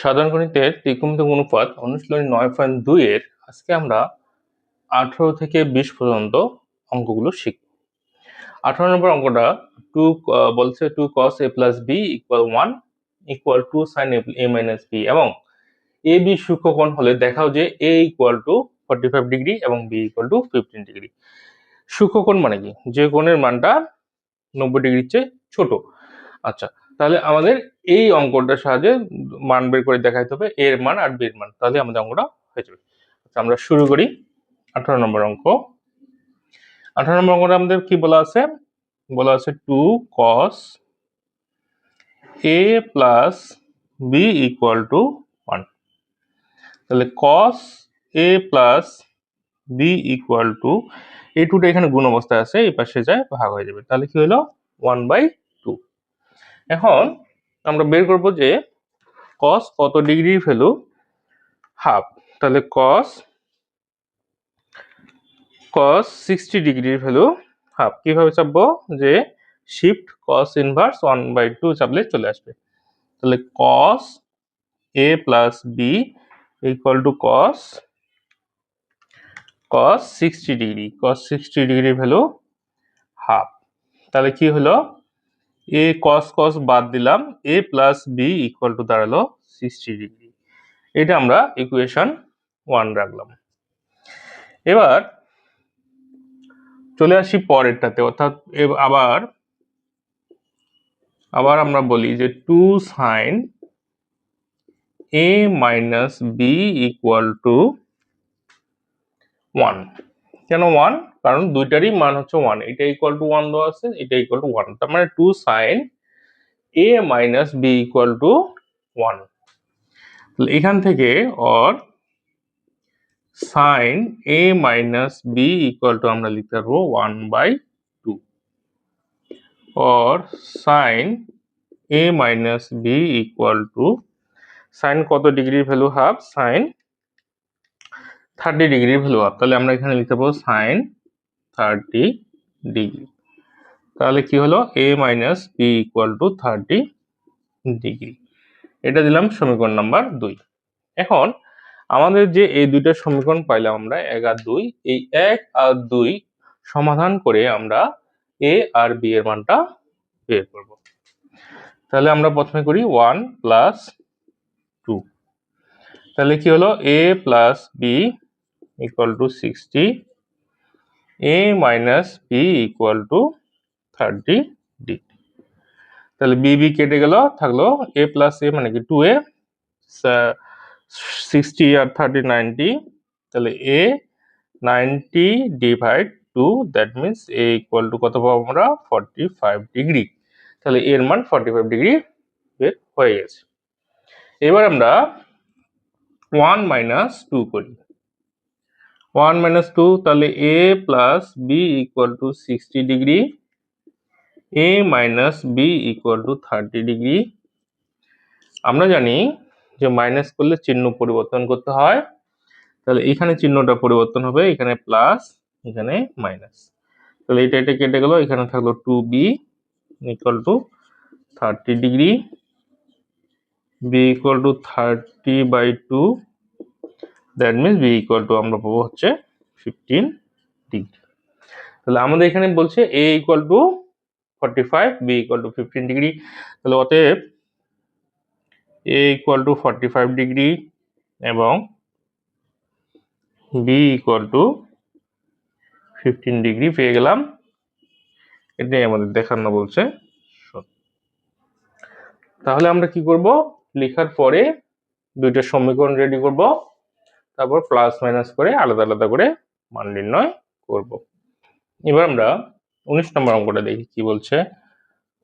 সাধারণ গণিতের ত্রিকোণমিতিক অনুপাত অনুশীলনী নয় পয়েন্ট দুই এর আজকে আমরা আঠারো থেকে বিশ পর্যন্ত অঙ্কগুলো শিখব। আঠারো নম্বর অঙ্কটা টু বলছে two cos A plus B equal one equal two sine A minus B এবং এ বি সূক্ষ্মকোণ হলে দেখাও যে A equal to forty five degree এবং B equal to fifteen degree সূক্ষ্মকোণ মানে কি? যে কোণের মানটা নব্বই ডিগ্রির চেয়ে ছোট। আচ্ছা তাহলে আমাদের এই অঙ্কটার সাহায্যে মান বের করে দেখাইতে হবে, এর মান আর বির মান। তাহলে আমাদের অঙ্কটা হয়ে যাবে। আচ্ছা আমরা শুরু করি। আঠারো নম্বর অঙ্ক। আঠারো নম্বর অঙ্কটা আমাদের কি বলা আছে? বলা আছে two cos A plus B equal to one তাহলে cos A plus B equal to এই টুটা এখানে গুণ অবস্থায় আছে, এই পাশে যায়, ভাগ হয়ে যাবে। তাহলে কি হলো? ওয়ান বাই এখন আমরা বের করব যে কস কত ডিগ্রি ভ্যালু? হাফ। তাহলে কস কস সিক্সটি ডিগ্রির ভ্যালু হাফ। কীভাবে চাপবো? যে shift cos inverse one by two চাপলে চলে আসবে। তাহলে cos A plus B equal to cos cos sixty degree. Cos sixty ডিগ্রির ভ্যালু হাফ। তাহলে কি হলো? এ কস কস বাদ দিলাম A plus B equal to দাঁড়াল সিক্সটি ডিগ্রি এটা আমরা ইকুয়েশন ওয়ান রাখলাম। এবার চলে আসি পরেরটাতে, অর্থাৎ আবার আবার আমরা বলি যে two sine A minus B equal to one কেন ওয়ান কারণ দুইটারই মান হচ্ছে ওয়ান এটা ইকুয়াল টু ওয়ান দেওয়া আছে, এটা ইকুয়াল টু ওয়ান তার মানে two sine A minus B equal to one এখান থেকে or sine A minus B equal to আমরা লিখতে পারব one by two or sine A minus B equal to sine কত ডিগ্রির ভ্যালু হাফ সাইন থার্টি ডিগ্রির ভ্যালু হাফ তাহলে আমরা এখানে লিখতে পারব সাইন থার্টি ডিগ্রি তাহলে কি হলো? A minus B equal to thirty degree এটা দিলাম সমীকরণ নাম্বার দুই। এখন আমাদের যে এই দুইটা সমীকরণ পাইলাম আমরা, এক আর দুই, এই এক আর দুই সমাধান করে আমরা এ আর বি এর মানটা বের করব। তাহলে আমরা প্রথমে করি ওয়ান প্লাস টু তাহলে কি হলো? A plus B equal to sixty A minus B equal to thirty degree তাহলে বি বি কেটে গেল, থাকল এ প্লাস এ মানে কি? টু এ সিক্সটি আর থার্টি নাইনটি তাহলে A ninety divide two that means A equal to কত পাবো আমরা? ফর্টি ফাইভ ডিগ্রি তাহলে এর মান ফর্টি ফাইভ ডিগ্রি বের হয়ে গেছে। এবার আমরা ওয়ান মাইনাস টু করি। ওয়ান মাইনাস টু তাহলে A plus B equal to sixty degree A minus B equal to thirty degree আমরা জানি যে মাইনাস করলে চিহ্ন পরিবর্তন করতে হয়। তাহলে এখানে চিহ্নটা পরিবর্তন হবে, এখানে প্লাস এখানে মাইনাস তাহলে এটা এটা কেটে গেল, এখানে থাকল two B equal to thirty degree B equal to thirty by two that means B equal to আমরা পাবো হচ্ছে ফিফটিন ডিগ্রি তাহলে আমাদের এখানে বলছে A equal to forty five B equal to fifteen degree তাহলে অতএব A equal to forty five degree এবং B equal to fifteen degree পেয়ে গেলাম। এটাই আমাদের দেখানো বলছে। তাহলে আমরা কি করব? লেখার পরে দুইটা সমীকরণ রেডি করব। তারপর প্লাস মাইনাস করে আলাদা আলাদা করে মান নির্ণয় করব। এবার আমরা উনিশ নম্বর অঙ্কটা দেখি, কি বলছে?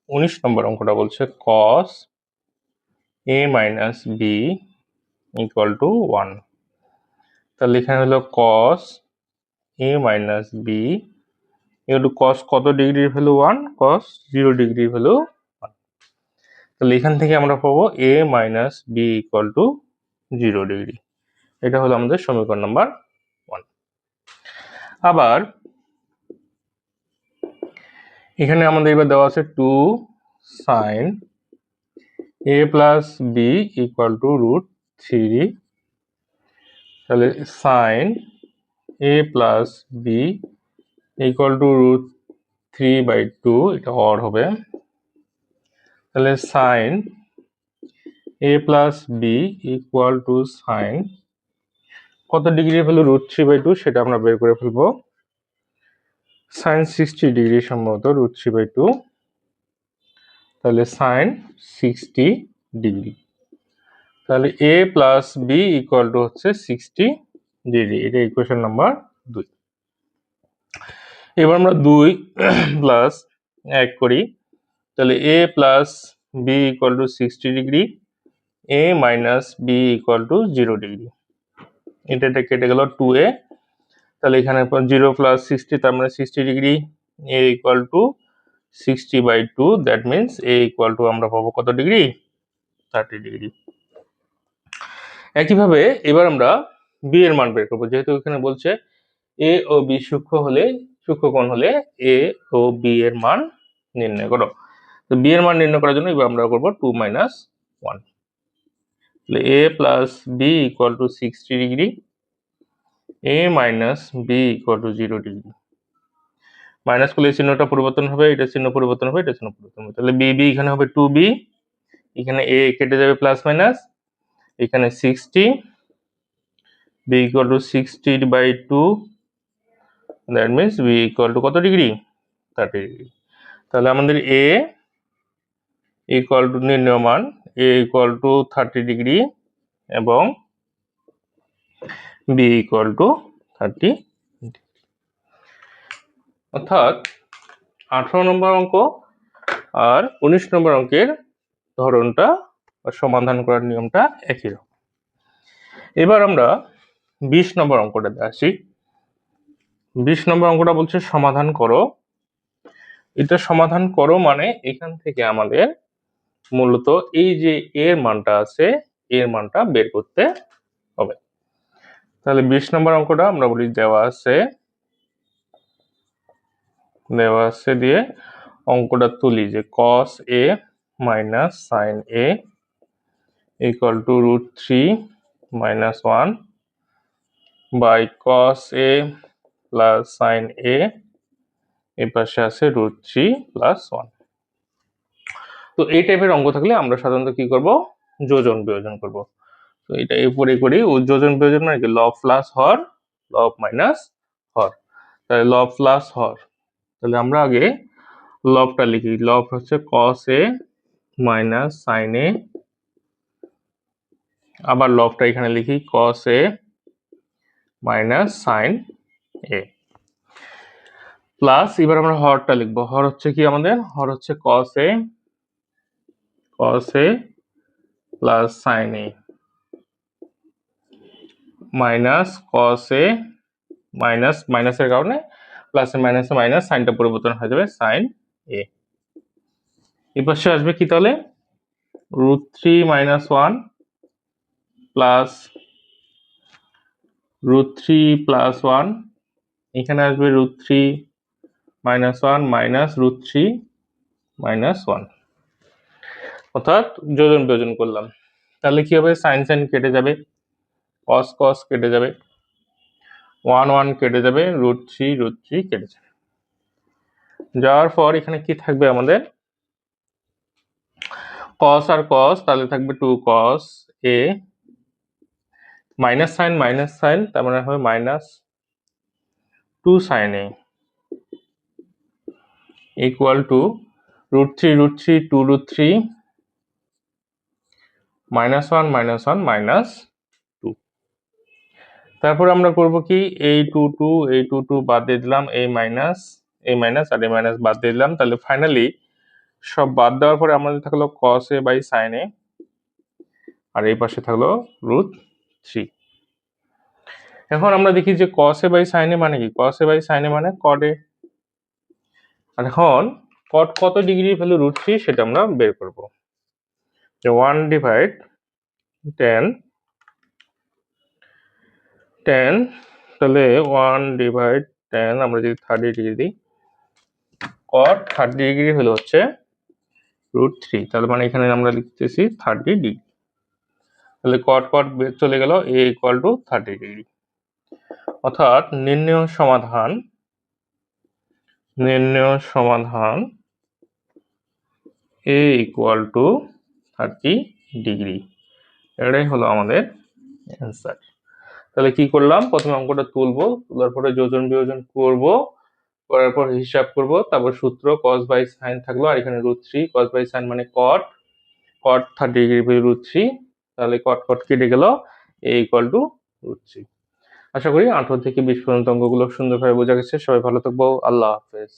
উনিশ নম্বর অঙ্কটা বলছে cos A minus B equal to one তাহলে এখানে হলো cos A minus B to cos কত ডিগ্রির ভ্যালু ওয়ান কস জিরো ডিগ্রির ভ্যালু ওয়ান তাহলে এখান থেকে আমরা পাবো A minus B equal to zero degree এটা হলো আমাদের সমীকরণ নাম্বার ওয়ান আবার এখানে আমাদের এবার দেওয়া আছে two sine A plus B equal to root three তাহলে sine A plus B equal to root three by two এটা অর হবে। তাহলে sine A plus B equal to sine কত degree value root three by two সেটা আমরা বের করে ফেলব। সাইন সিক্সটি ডিগ্রি সম্ভবত রুট থ্রি বাই টু তাহলে সাইন সিক্সটি ডিগ্রি তাহলে A plus B equal to হচ্ছে সিক্সটি ডিগ্রি এটা ইকুয়েশন নাম্বার দুই। এবার আমরা দুই প্লাস এক করি। তাহলে A plus B equal to sixty degree A minus B equal to zero degree এটা এটা কেটে গেল টু এ তাহলে এখানে জিরো প্লাস সিক্সটি তার মানে sixty degree A equal to sixty by two that means A equal to আমরা পাবো কত ডিগ্রি থার্টি ডিগ্রি একইভাবে এবার আমরা বি এর মান বের করব, যেহেতু এখানে বলছে এ ও বি সূক্ষ্ম হলে সূক্ষ্মকোণ হলে এ ও বি এর মান নির্ণয় করো। তো বি এর মান নির্ণয় করার জন্য এবার আমরা করব টু মাইনাস ওয়ান তাহলে A plus B equal to sixty degree A minus B equal to zero degree minus করলে চিহ্নটা পরিবর্তন হবে, এটা চিহ্ন পরিবর্তন হবে, এটা চিহ্ন পরিবর্তন হবে। তাহলে বি বি এখানে হবে টু বি এখানে এ কেটে যাবে প্লাস মাইনাস এখানে sixty B equal to sixty by two that means B equal to কত ডিগ্রি থার্টি ডিগ্রি তাহলে আমাদের এ ইকুয়াল টু নির্ণয় মান A equal to thirty degree এবং বি ইকুয়াল টু থার্টি অর্থাৎ আঠারো নম্বর অঙ্ক আর উনিশ নম্বর অঙ্কের ধরনটা সমাধান করার নিয়মটা একই রকম। এবার আমরা বিশ নম্বর অঙ্কটাতে আসি। বিশ নম্বর অঙ্কটা বলছে সমাধান করো। এটা সমাধান করো মানে এখান থেকে আমাদের মূলত এই যে এর মানটা আছে এর মানটা বের করতে হবে। তাহলে বিশ নম্বর অঙ্কটা আমরা বলি দেওয়া আছে। দেওয়া আছে দিয়ে অঙ্কটা তুলি যে cos A minus sine A equal to root three minus one by cos A plus sine A এর পাশে আছে রুট থ্রি প্লাস ওয়ান তো এই টাইপের অঙ্ক থাকলে আমরা সাধারণত কি করব? যোজন বিয়োজন করব। তো এটা এরপরে করি। যোজন বিয়োজন মানে কি? লব প্লাস হর লব মাইনাস হর। তাহলে লব প্লাস হর। তাহলে আমরা আগে লবটা লিখি। লব হচ্ছে কস এ মাইনাস সাইন এ আবার লবটা এখানে লিখি cos A minus sine A plus এবার আমরা হরটা লিখব। হর হচ্ছে কি আমাদের? হর হচ্ছে cos A cos A plus sine A minus cos A minus মাইনাসের কারণে প্লাসে মাইনাসে মাইনাস সাইনটা পরিবর্তন হয়ে যাবে সাইন এ এবার সে আসবে কি তাহলে? Root three minus one plus root three plus one এখানে আসবে root three minus one minus root three minus one অর্থাৎ যোজন বিয়োজন করলাম। তাহলে কি হবে? সাইন সাইন কেটে যাবে কস কস কেটে যাবে ওয়ান ওয়ান কেটে যাবে রুট থ্রি রুট থ্রি কেটে যাবে। যাওয়ার পর এখানে কি থাকবে আমাদের? কস আর কস তাহলে থাকবে two cos A minus sine minus sine তার মানে হবে minus two sine A equal to root three root three two root three minus one minus one minus two তারপর আমরা করব কি? এই টু টু এই টু টু বাদ দিয়ে দিলাম এই মাইনাস এই মাইনাস আর এই মাইনাস বাদ দিয়ে দিলাম। তাহলে ফাইনালি সব বাদ দেওয়ার পরে আমাদের থাকল কস এ বাই সাইন এ আর এই পাশে থাকল রুট থ্রি এখন আমরা দেখি যে কস এ বাই সাইন মানে কি? কস এ বাই সাইন মানে কট এ আর এখন কট কত ডিগ্রি ভ্যালু রুট থ্রি সেটা আমরা বের করব। ওয়ান ডিভাইড টেন টেন তাহলে ওয়ান ডিভাইড টেন আমরা যদি থার্টি ডিগ্রি দিই কট থার্টি ডিগ্রি হলো হচ্ছে রুট থ্রি তাহলে মানে এখানে আমরা লিখতেছি থার্টি ডিগ্রি তাহলে কট কট চলে গেল A equal to thirty degree অর্থাৎ নির্ণয় সমাধান নির্ণয় সমাধান A equal to thirty degree. এটাই হলো আমাদের অ্যান্সার তাহলে কি করলাম? প্রথমে অঙ্কটা তুলবো, তোলার পরে যোজন বিয়োজন করব, করার পর হিসাব করব, তারপর সূত্র কস বাই সাইন থাকল, আর এখানে root three cos by sine মানে cot cot thirty degree by root three তাহলে কট কট কেটে গেল A equal to root three আশা করি আঠারো থেকে বিশ পর্যন্ত অঙ্কগুলো সুন্দরভাবে বোঝা গেছে। সবাই ভালো থাকব। আল্লাহ হাফেজ।